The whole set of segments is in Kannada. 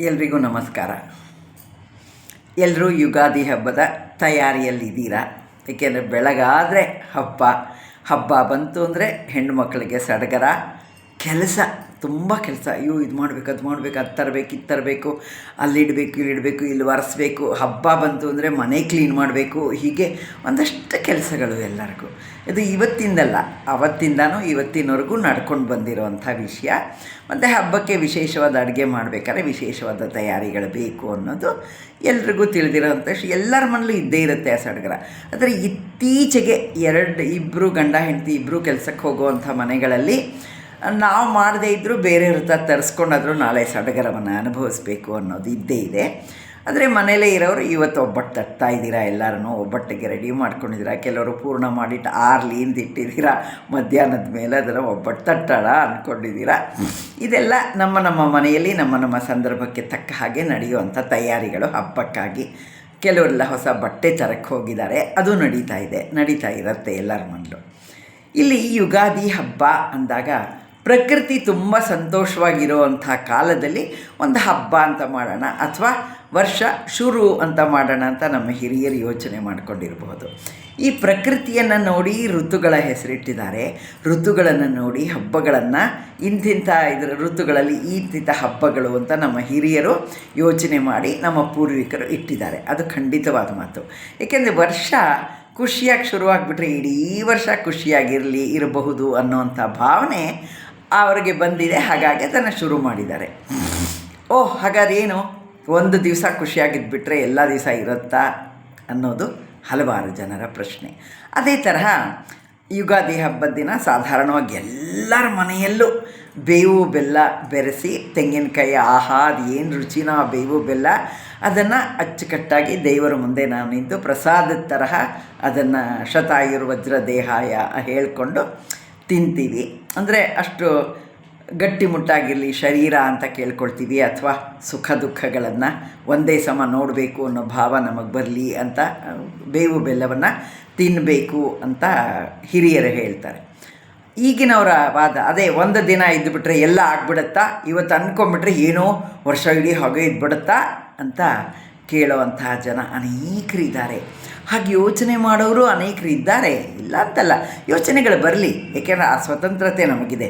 ಎಲ್ರಿಗೂ ನಮಸ್ಕಾರ. ಎಲ್ಲರೂ ಯುಗಾದಿ ಹಬ್ಬದ ತಯಾರಿಯಲ್ಲಿದ್ದೀರಾ? ಏಕೆಂದರೆ ಬೆಳಗಾದರೆ ಹಬ್ಬ. ಹಬ್ಬ ಬಂತು ಅಂದರೆ ಹೆಣ್ಣು ಮಕ್ಕಳಿಗೆ ಸಡಗರ, ಕೆಲಸ. ತುಂಬ ಕೆಲಸ. ಅಯ್ಯೋ, ಇದು ಮಾಡಬೇಕು, ಅದು ಮಾಡಬೇಕು, ಅದು ತರಬೇಕು, ಇದು ತರಬೇಕು ಅಲ್ಲಿಡಬೇಕು ಇಲ್ಲಿಡಬೇಕು ಇಲ್ಲಿ ಒರೆಸ್ಬೇಕು. ಹಬ್ಬ ಬಂತು ಅಂದರೆ ಮನೆ ಕ್ಲೀನ್ ಮಾಡಬೇಕು. ಹೀಗೆ ಒಂದಷ್ಟು ಕೆಲಸಗಳು ಎಲ್ಲರಿಗೂ. ಇದು ಇವತ್ತಿಂದಲ್ಲ, ಅವತ್ತಿಂದನೂ ಇವತ್ತಿನವರೆಗೂ ನಡ್ಕೊಂಡು ಬಂದಿರುವಂಥ ವಿಷಯ. ಮತ್ತು ಹಬ್ಬಕ್ಕೆ ವಿಶೇಷವಾದ ಅಡುಗೆ ಮಾಡಬೇಕಾದ್ರೆ ವಿಶೇಷವಾದ ತಯಾರಿಗಳು ಬೇಕು ಅನ್ನೋದು ಎಲ್ರಿಗೂ ತಿಳಿದಿರೋಂಥ ವಿಷಯ. ಎಲ್ಲರ ಮನೇಲೂ ಇದ್ದೇ ಇರುತ್ತೆ ಆ ಸಡಗರ. ಆದರೆ ಇತ್ತೀಚೆಗೆ ಎರಡು ಇಬ್ಬರು ಗಂಡ ಹೆಂಡತಿ ಇಬ್ಬರು ಕೆಲಸಕ್ಕೆ ಹೋಗುವಂಥ ಮನೆಗಳಲ್ಲಿ ನಾವು ಮಾಡದೇ ಇದ್ದರೂ ಬೇರೆಯವ್ರ ಹತ್ರ ತರಿಸ್ಕೊಂಡಾದರೂ ನಾಳೆ ಸಡಗರವನ್ನು ಅನುಭವಿಸ್ಬೇಕು ಅನ್ನೋದು ಇದ್ದೇ ಇದೆ. ಆದರೆ ಮನೇಲೇ ಇರೋರು ಇವತ್ತು ಒಬ್ಬಟ್ಟು ತಟ್ತಾ ಇದ್ದೀರಾ ಎಲ್ಲರೂ ಒಬ್ಬಟ್ಟಿಗೆ ರೆಡಿ ಮಾಡ್ಕೊಂಡಿದ್ದೀರಾ, ಕೆಲವರು ಪೂರ್ಣ ಮಾಡಿಟ್ಟು ಆರ್ಲಿ ಇಟ್ಟಿದ್ದೀರಾ, ಮಧ್ಯಾಹ್ನದ ಮೇಲೆ ಅದರ ಒಬ್ಬಟ್ಟು ತಟ್ಟೋಣ ಅಂದ್ಕೊಂಡಿದ್ದೀರಾ ಇದೆಲ್ಲ ನಮ್ಮ ನಮ್ಮ ಮನೆಯಲ್ಲಿ, ನಮ್ಮ ನಮ್ಮ ಸಂದರ್ಭಕ್ಕೆ ತಕ್ಕ ಹಾಗೆ ನಡೆಯುವಂಥ ತಯಾರಿಗಳು ಹಬ್ಬಕ್ಕಾಗಿ. ಕೆಲವರೆಲ್ಲ ಹೊಸ ಬಟ್ಟೆ ತರಕ್ಕೆ ಹೋಗಿದ್ದಾರೆ, ಅದು ನಡೀತಾ ಇದೆ, ನಡೀತಾ ಇರುತ್ತೆ ಎಲ್ಲರ ಮನಲು ಇಲ್ಲಿ ಯುಗಾದಿ ಹಬ್ಬ ಅಂದಾಗ ಪ್ರಕೃತಿ ತುಂಬ ಸಂತೋಷವಾಗಿರುವಂಥ ಕಾಲದಲ್ಲಿ ಒಂದು ಹಬ್ಬ ಅಂತ ಮಾಡೋಣ ಅಥವಾ ವರ್ಷ ಶುರು ಅಂತ ಮಾಡೋಣ ಅಂತ ನಮ್ಮ ಹಿರಿಯರು ಯೋಚನೆ ಮಾಡ್ಕೊಂಡಿರಬಹುದು ಈ ಪ್ರಕೃತಿಯನ್ನು ನೋಡಿ ಋತುಗಳ ಹೆಸರಿಟ್ಟಿದ್ದಾರೆ. ಋತುಗಳನ್ನು ನೋಡಿ ಹಬ್ಬಗಳನ್ನು ಇಂತಿಂಥ ಇದರ ಋತುಗಳಲ್ಲಿ ಇಂತಿಂಥ ಹಬ್ಬಗಳು ಅಂತ ನಮ್ಮ ಹಿರಿಯರು ಯೋಚನೆ ಮಾಡಿ ನಮ್ಮ ಪೂರ್ವಿಕರು ಇಟ್ಟಿದ್ದಾರೆ. ಅದು ಖಂಡಿತವಾದ ಮಾತು. ಏಕೆಂದರೆ ವರ್ಷ ಖುಷಿಯಾಗಿ ಶುರುವಾಗ್ಬಿಟ್ರೆ ಇಡೀ ವರ್ಷ ಖುಷಿಯಾಗಿರಲಿ, ಇರಬಹುದು ಅನ್ನೋವಂಥ ಭಾವನೆ ಅವರಿಗೆ ಬಂದಿದೆ. ಹಾಗಾಗಿ ಅದನ್ನು ಶುರು ಮಾಡಿದ್ದಾರೆ. ಓಹ್, ಹಾಗಾದ್ರೆ ಏನು? ಒಂದು ದಿವಸ ಖುಷಿಯಾಗಿದ್ಬಿಟ್ರೆ ಎಲ್ಲ ದಿವಸ ಇರುತ್ತಾ ಅನ್ನೋದು ಹಲವಾರು ಜನರ ಪ್ರಶ್ನೆ. ಅದೇ ತರಹ ಯುಗಾದಿ ಹಬ್ಬದ ದಿನ ಸಾಧಾರಣವಾಗಿ ಎಲ್ಲರ ಮನೆಯಲ್ಲೂ ಬೇವು ಬೆಲ್ಲ ಬೆರೆಸಿ ತೆಂಗಿನಕಾಯಿ ಆಹಾ ಅದು ಏನು ರುಚಿನೋ ಆ ಬೇವು ಬೆಲ್ಲ ಅದನ್ನು ಅಚ್ಚುಕಟ್ಟಾಗಿ ದೇವರ ಮುಂದೆ ನಾನು ನಿಂತು ಪ್ರಸಾದದ ತರಹ ಅದನ್ನು ಶತಾಯುರ್ವಜ್ರ ದೇಹಾಯ ಹೇಳ್ಕೊಂಡು ತಿಂತೀವಿ. ಅಂದರೆ ಅಷ್ಟು ಗಟ್ಟಿಮುಟ್ಟಾಗಿರಲಿ ಶರೀರ ಅಂತ ಕೇಳ್ಕೊಳ್ತೀವಿ ಅಥವಾ ಸುಖ ದುಃಖಗಳನ್ನು ಒಂದೇ ಸಮ ನೋಡಬೇಕು ಅನ್ನೋ ಭಾವ ನಮಗೆ ಬರಲಿ ಅಂತ, ಬೇವು ಬೆಲ್ಲವನ್ನು ತಿನ್ನಬೇಕು ಅಂತ ಹಿರಿಯರು ಹೇಳ್ತಾರೆ. ಈಗಿನವರ ವಾದ, ಅದೇ ಒಂದು ದಿನ ಇದ್ದುಬಿಟ್ರೆ ಎಲ್ಲ ಆಗ್ಬಿಡುತ್ತಾ, ಇವತ್ತು ಅಂದ್ಕೊಂಬಿಟ್ರೆ ಏನೋ ವರ್ಷ ಇಡೀ ಹೊಗೆ ಇದ್ಬಿಡುತ್ತಾ ಅಂತ ಕೇಳುವಂತಹ ಜನ ಅನೇಕರಿದ್ದಾರೆ. ಹಾಗೆ ಯೋಚನೆ ಮಾಡೋರು ಅನೇಕರು ಇದ್ದಾರೆ ಇಲ್ಲ ಅಂತಲ್ಲ, ಯೋಚನೆಗಳು ಬರಲಿ. ಏಕೆಂದರೆ ಆ ಸ್ವತಂತ್ರತೆ ನಮಗಿದೆ.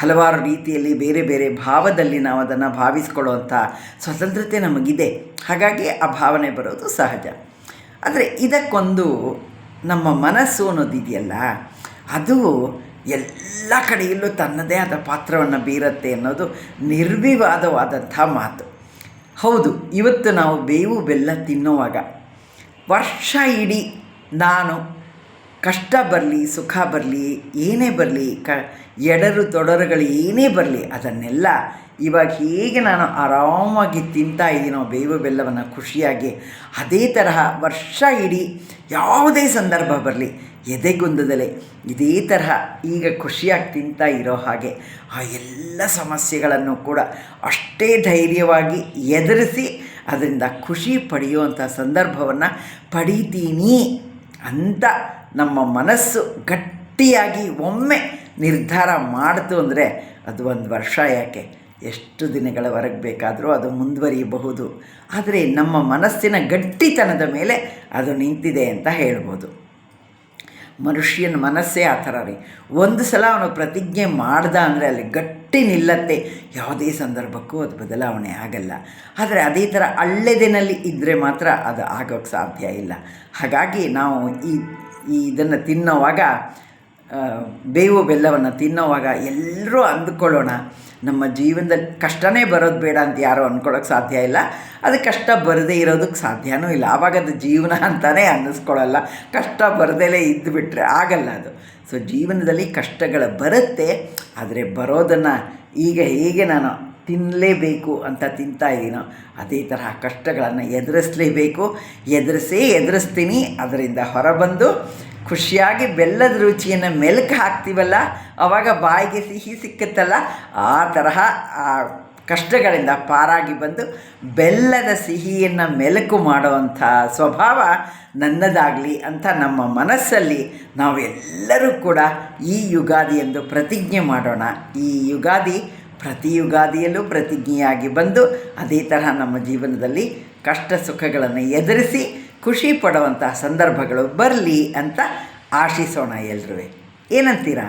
ಹಲವಾರು ರೀತಿಯಲ್ಲಿ ಬೇರೆ ಬೇರೆ ಭಾವದಲ್ಲಿ ನಾವು ಅದನ್ನು ಭಾವಿಸ್ಕೊಳ್ಳುವಂಥ ಸ್ವತಂತ್ರತೆ ನಮಗಿದೆ. ಹಾಗಾಗಿ ಆ ಭಾವನೆ ಬರೋದು ಸಹಜ. ಆದರೆ ಇದಕ್ಕೊಂದು ನಮ್ಮ ಮನಸ್ಸು ಅನ್ನೋದಿದೆಯಲ್ಲ ಅದು ಎಲ್ಲ ಕಡೆಯಲ್ಲೂ ತನ್ನದೇ ಆದ ಪಾತ್ರವನ್ನು ಬೀರುತ್ತೆ ಅನ್ನೋದು ನಿರ್ವಿವಾದವಾದಂಥ ಮಾತು. ಹೌದು ಇವತ್ತು ನಾವು ಬೇವು ಬೆಲ್ಲ ತಿನ್ನುವಾಗ ವರ್ಷ ಇಡೀ ನಾನು ಕಷ್ಟ ಬರಲಿ, ಸುಖ ಬರಲಿ, ಏನೇ ಬರಲಿ, ಕ, ಎಡರು ತೊಡರುಗಳು ಏನೇ ಬರಲಿ, ಅದನ್ನೆಲ್ಲ ಇವಾಗ ಹೇಗೆ ನಾನು ಆರಾಮಾಗಿ ತಿಂತಾ ಇದ್ದೀನೋ, ಬೇವು ಬೆಲ್ಲವನ್ನು ಖುಷಿಯಾಗಿ, ಅದೇ ತರಹ ವರ್ಷ ಇಡೀ ಯಾವುದೇ ಸಂದರ್ಭ ಬರಲಿ, ಎದೆಗುಂದದಲ್ಲಿ ಇದೇ ತರಹ ಈಗ ಖುಷಿಯಾಗಿ ತಿಂತಾ ಇರೋ ಹಾಗೆ, ಆ ಎಲ್ಲ ಸಮಸ್ಯೆಗಳನ್ನು ಕೂಡ ಅಷ್ಟೇ ಧೈರ್ಯವಾಗಿ ಎದುರಿಸಿ ಅದರಿಂದ ಖುಷಿ ಪಡೆಯುವಂಥ ಸಂದರ್ಭವನ್ನು ಪಡೀತೀನಿ ಅಂತ ನಮ್ಮ ಮನಸ್ಸು ಗಟ್ಟಿಯಾಗಿ ಒಮ್ಮೆ ನಿರ್ಧಾರ ಮಾಡಿತು ಅಂದರೆ ಅದು ಒಂದು ವರ್ಷ ಯಾಕೆ? ಎಷ್ಟು ದಿನಗಳವರೆಗೆ ಬೇಕಾದರೂ ಅದು ಮುಂದುವರಿಯಬಹುದು. ಆದರೆ ನಮ್ಮ ಮನಸ್ಸಿನ ಗಟ್ಟಿತನದ ಮೇಲೆ ಅದು ನಿಂತಿದೆ ಅಂತ ಹೇಳ್ಬೋದು. ಮನುಷ್ಯನ ಮನಸ್ಸೇ ಆ ಥರ ರೀ. ಒಂದು ಸಲ ಅವನು ಪ್ರತಿಜ್ಞೆ ಮಾಡ್ದ ಅಂದರೆ ಅಲ್ಲಿ ಗಟ್ಟಿ ನಿಲ್ಲತ್ತೆ. ಯಾವುದೇ ಸಂದರ್ಭಕ್ಕೂ ಅದು ಬದಲಾವಣೆ ಆಗಲ್ಲ. ಆದರೆ ಅದೇ ಥರ ಹಳ್ಳೆದಿನಲ್ಲಿ ಇದ್ದರೆ ಮಾತ್ರ ಅದು ಆಗೋಕ್ಕೆ ಸಾಧ್ಯ ಇಲ್ಲ. ಹಾಗಾಗಿ ನಾವು ಈ ಈ ಇದನ್ನು ತಿನ್ನೋವಾಗ ಬೇವು ಬೆಲ್ಲವನ್ನು ತಿನ್ನೋವಾಗ ಎಲ್ಲರೂ ಅಂದುಕೊಳ್ಳೋಣ. ನಮ್ಮ ಜೀವನದಲ್ಲಿ ಕಷ್ಟನೇ ಬರೋದು ಬೇಡ ಅಂತ ಯಾರೂ ಅಂದ್ಕೊಳ್ಳೋಕೆ ಸಾಧ್ಯ ಇಲ್ಲ. ಅದು ಕಷ್ಟ ಬರದೇ ಇರೋದಕ್ಕೆ ಸಾಧ್ಯವೂ ಇಲ್ಲ. ಆವಾಗ ಅದು ಜೀವನ ಅಂತಲೇ ಅನ್ನಿಸ್ಕೊಳ್ಳಲ್ಲ. ಕಷ್ಟ ಬರದೇ ಇದ್ದುಬಿಟ್ರೆ ಆಗಲ್ಲ ಅದು. ಸೊ ಜೀವನದಲ್ಲಿ ಕಷ್ಟಗಳು ಬರುತ್ತೆ, ಆದರೆ ಬರೋದನ್ನು ಈಗ ಹೇಗೆ ನಾನು ತಿನ್ನಲೇಬೇಕು ಅಂತ ತಿಂತಾ ಇದ್ದೀನೋ, ಅದೇ ತರಹ ಕಷ್ಟಗಳನ್ನು ಎದುರಿಸಲೇಬೇಕು. ಎದುರಿಸೇ ಎದುರಿಸ್ತೀನಿ, ಅದರಿಂದ ಹೊರಬಂದು ಖುಷಿಯಾಗಿ ಬೆಲ್ಲದ ರುಚಿಯನ್ನು ಮೆಲುಕು ಹಾಕ್ತೀವಲ್ಲ ಆವಾಗ ಬಾಯಿಗೆ ಸಿಹಿ ಸಿಕ್ಕುತ್ತಲ್ಲ, ಆ ತರಹ, ಆ ಕಷ್ಟಗಳಿಂದ ಪಾರಾಗಿ ಬಂದು ಬೆಲ್ಲದ ಸಿಹಿಯನ್ನು ಮೆಲುಕು ಮಾಡುವಂಥ ಸ್ವಭಾವ ನನ್ನದಾಗಲಿ ಅಂತ ನಮ್ಮ ಮನಸ್ಸಲ್ಲಿ ನಾವೆಲ್ಲರೂ ಕೂಡ ಈ ಯುಗಾದಿ ಎಂದು ಪ್ರತಿಜ್ಞೆ ಮಾಡೋಣ. ಈ ಯುಗಾದಿ ಪ್ರತಿ ಯುಗಾದಿಯಲ್ಲೂ ಪ್ರತಿಜ್ಞೆಯಾಗಿ ಬಂದು ಅದೇ ತರಹ ನಮ್ಮ ಜೀವನದಲ್ಲಿ ಕಷ್ಟ ಸುಖಗಳನ್ನು ಎದುರಿಸಿ ಖುಷಿ ಪಡುವಂತಹ ಸಂದರ್ಭಗಳು ಬರಲಿ ಅಂತ ಆಶಿಸೋಣ ಎಲ್ಲರೂ ಏನಂತೀರಾ?